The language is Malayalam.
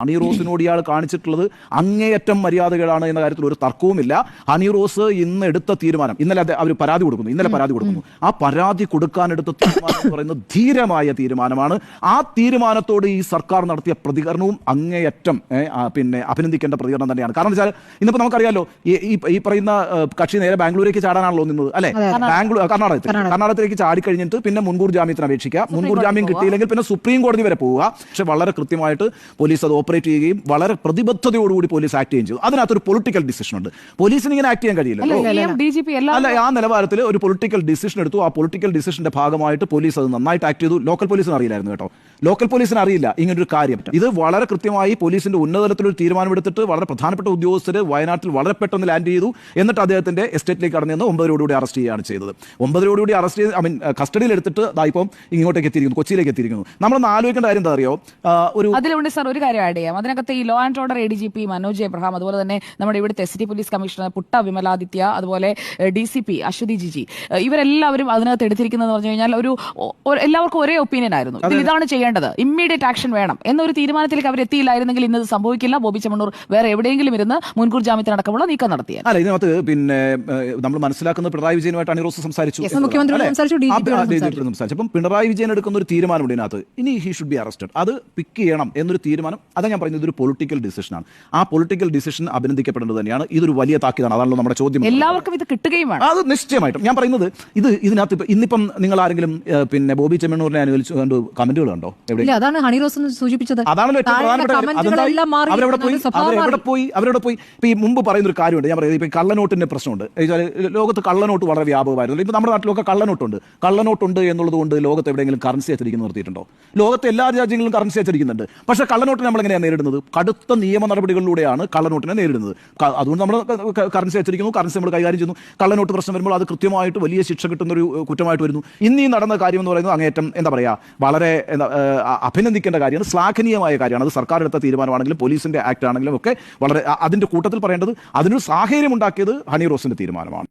ഹണി റോസിനോട് ഇയാൾ കാണിച്ചിട്ടുള്ളത് അങ്ങേയറ്റം മര്യാദകളാണ് എന്ന കാര്യത്തിൽ ഒരു തർക്കവുമില്ല. ഹണി റോസ് ഇന്ന് എടുത്ത തീരുമാനം ഇന്നലെ അവർ പരാതി കൊടുക്കുന്നു ഇന്നലെ പരാതി കൊടുക്കുന്നു. ആ പരാതി കൊടുക്കാനെടുത്ത തീരുമാനം എന്ന് പറയുന്നത് ധീരമായ തീരുമാനമാണ്. ആ തീരുമാനത്തോട് ഈ സർക്കാർ നടത്തിയ പ്രതികരണവും അങ്ങേയറ്റം പിന്നെ അഭിനന്ദിക്കേണ്ട പ്രതികരണം തന്നെയാണ്. കാരണം വെച്ചാൽ ഇന്നിപ്പോ നമുക്കറിയാലോ ഈ ഈ- പറയുന്ന കക്ഷി നേരെ ബാംഗ്ലൂരേക്ക് ചാടാനാണല്ലോ നിന്നത് അല്ലെ? ബാംഗ്ലൂർ കർണാടകത്തിൽ കർണാടകത്തിലേക്ക്. ചാടിക്കഴിഞ്ഞിട്ട് പിന്നെ മുൻകൂർ ജാമ്യത്തിന് അപേക്ഷിക്കുക മുൻകൂർ ജാമ്യം കിട്ടിയില്ലെങ്കിൽ പിന്നെ സുപ്രീം കോടതി വരെ പോവുക. പക്ഷെ വളരെ കൃത്യമായിട്ട് പോലീസ് അത് ഓപ്പറേറ്റ് ചെയ്യുകയും വളരെ പ്രതിബദ്ധതയോടുകൂടി പോലീസ് ആക്ട് ചെയ്യുകയും ചെയ്തു. അതിനകത്തൊരു പൊളിറ്റിക്കൽ ഡിസിഷൻ ഉണ്ട്. പോലീസിന് ഇങ്ങനെ ആക്ട് ചെയ്യാൻ കഴിയില്ല അല്ല ആ നിലവാരത്തിൽ ഒരു പൊളിറ്റിക്കൽ ഡിസിഷൻ എടുത്തു. ആ പൊളിറ്റിക്കൽ ഡിസിഷന്റെ ഭാഗമായിട്ട് പോലീസ് അത് നന്നായിട്ട് ആക്ട് ചെയ്തു. ലോക്കൽ പോലീസിന് അറിയില്ലായിരുന്നു കേട്ടോ. ലോക്കൽ പോലീസിന് അറിയില്ല. ഇങ്ങനൊരു കാര്യം. ഇത് വളരെ കൃത്യമായി പോലീസിന്റെ ഉന്നതതലത്തിൽ ഒരു തീരുമാനമെടുത്തിട്ട് വളരെ പ്രധാനപ്പെട്ട ഉദ്യോഗസ്ഥർ വയനാട്ടിൽ വളരെ പെട്ടെന്ന് ലാൻഡ് ചെയ്തു. എന്നിട്ട് അദ്ദേഹത്തിന്റെ എസ്റ്റേറ്റിലേക്ക് കടന്നു നിന്ന് ഒമ്പതരോടുകൂടി അറസ്റ്റ് ചെയ്യുകയാണ് ചെയ്തത്. ഒമ്പതരോടുകൂടി അറസ്റ്റ് ചെയ്ത് ഐ മീൻ കസ്റ്റഡിയിൽ എടുത്തിട്ട് ദാ ഇപ്പം ഇങ്ങോട്ടേക്ക് എത്തിയിരിക്കുന്നു കൊച്ചിയിലേക്ക് എത്തിയിരിക്കുന്നു. നമ്മൾ ആലോചിക്കേണ്ട കാര്യം എന്താ അറിയോ? ഒരു അതിലുണ്ട് സാർ ഒരു കാര്യം ആഡ് ചെയ്യാം. അതിനകത്ത് ഈ law and order A D G P Manoj Abraham അതുപോലെ തന്നെ നമ്മുടെ ഇവിടുത്തെ city police commissioner Putta Vimaladitya അതുപോലെ D C P Aswathy Jiji ഇവരെല്ലാവരും അതിനകത്ത് എടുത്തിരിക്കുന്നത് പറഞ്ഞു കഴിഞ്ഞാൽ ഒരു എല്ലാവർക്കും ഒരേ ഒപ്പീനിയൻ ആയിരുന്നു. ഇതിൽ ഇതാണ് ചെയ്യേണ്ടത്. ഇമ്മീഡിയറ്റ് ആക്ഷൻ വേണം. എന്നൊരു തീരുമാനത്തിലേക്ക് അവർ എത്തിയില്ലായിരുന്നെങ്കിൽ ഇന്നത് സംഭവിക്കില്ല. ബോബി ചെമ്മണ്ണൂർ വേറെ എവിടെയെങ്കിലും ഇരുന്ന് മുൻകൂർ ജാമ്യത്തിനടക്കമുള്ള നീക്കം നടത്തിയത് അല്ല ഇതിനകത്ത് പിന്നെ നമ്മൾ മനസ്സിലാക്കുന്നത് പിണറായി വിജയനുമായിട്ട് അണിറോസ് സംസാരിച്ചു മുഖ്യമന്ത്രിയോട് സംസാരിച്ചു, അപ്പം പിണറായി വിജയൻ എടുക്കുന്ന ഒരു തീരുമാനമുണ്ട് ഇതിനകത്ത്. ഇനി ഹി ഷുഡ് ബി അറസ്റ്റഡ് അത് പിക്ക് ചെയ്യണം എന്നൊരു തീരുമാനം. അതാ ഞാൻ പറയുന്നത് ഇതൊരു പൊളിറ്റിക്കൽ ഡിസിഷനാണ് ആ പൊളിറ്റിക്കൽ ഡിസിഷൻ അഭിനന്ദിക്കപ്പെടേണ്ടത് തന്നെയാണ്. ഇതൊരു വലിയ താക്കീതാണ്. അതാണല്ലോ നമ്മുടെ ചോദ്യം. എല്ലാവർക്കും ഇത് കിട്ടുകയും അത് നിശ്ചയമായിട്ടും. ഞാൻ പറയുന്നത് ഇത് ഇതിനകത്ത് ഇപ്പം ഇന്നിപ്പം നിങ്ങൾ ആരെങ്കിലും പിന്നെ ബോബി ചെമ്മണ്ണൂരിനെ അനുവദിച്ചുകൊണ്ട് കമന്റുകൾ കണ്ടോ? എവിടെ? ഇല്ല അതാണ് ഹണി റോസ് സൂചിപ്പിച്ചത്. അതാണല്ലോ ഏറ്റവും പ്രധാനപ്പെട്ട അവരവിടെ പോയി അവരെവിടെ. പോയി അവരവിടെ പോയി. ഇപ്പൊ ഈ മുമ്പ് പറയുന്ന ഒരു കാര്യമുണ്ട്. ഞാൻ പറയുന്നത് ഇപ്പൊ കള്ളനോട്ടിന്റെ പ്രശ്നമുണ്ട്. ലോകത്ത് കള്ളനോട്ട് വളരെ വ്യാപകമായിരുന്നു. ഇപ്പൊ നമ്മുടെ നാട്ടിലൊക്കെ കള്ളനോട്ടുണ്ട്. കള്ളനോട്ടുണ്ട് എന്നുള്ളത് കൊണ്ട് ലോകത്ത് എവിടെയെങ്കിലും കറൻസി അച്ചടിക്കുന്ന നിർത്തിയിട്ടുണ്ടോ? ലോകത്തെ എല്ലാ രാജ്യങ്ങളിലും കറൻസി അച്ചടിക്കുന്നുണ്ട്. പക്ഷേ കള്ളനോട്ടിന് നമ്മൾ നേരിടുന്നത്. കടുത്ത നിയമ നടപടികളിലൂടെയാണ് കള്ളനോട്ടിനെ നേരിടുന്നത്. അതുകൊണ്ട് നമ്മൾ കറൻസി വെച്ചിരിക്കുന്നു. കറൻസി നമ്മൾ കൈകാര്യം ചെയ്യുന്നു. കള്ളനോട്ട് പ്രശ്നം വരുമ്പോൾ അത് കൃത്യമായിട്ട് വലിയ ശിക്ഷ കിട്ടുന്ന ഒരു കുറ്റമായിട്ട് വരുന്നു. ഇന്ന് ഈ നടന്ന കാര്യം എന്ന് പറയുന്നത് അങ്ങേറ്റം എന്താ പറയുക വളരെ എന്താ അഭിനന്ദിക്കേണ്ട കാര്യമാണ്. ശ്ലാഘനീയമായ കാര്യമാണ്. അത് സർക്കാർ എടുത്ത തീരുമാനമാണെങ്കിലും പോലീസിന്റെ ആക്ട് ആണെങ്കിലും ഒക്കെ വളരെ അതിന്റെ കൂട്ടത്തിൽ പറയേണ്ടത് അതിനൊരു സാഹചര്യം ഉണ്ടാക്കിയത് ഹണി റോസിന്റെ തീരുമാനമാണ്.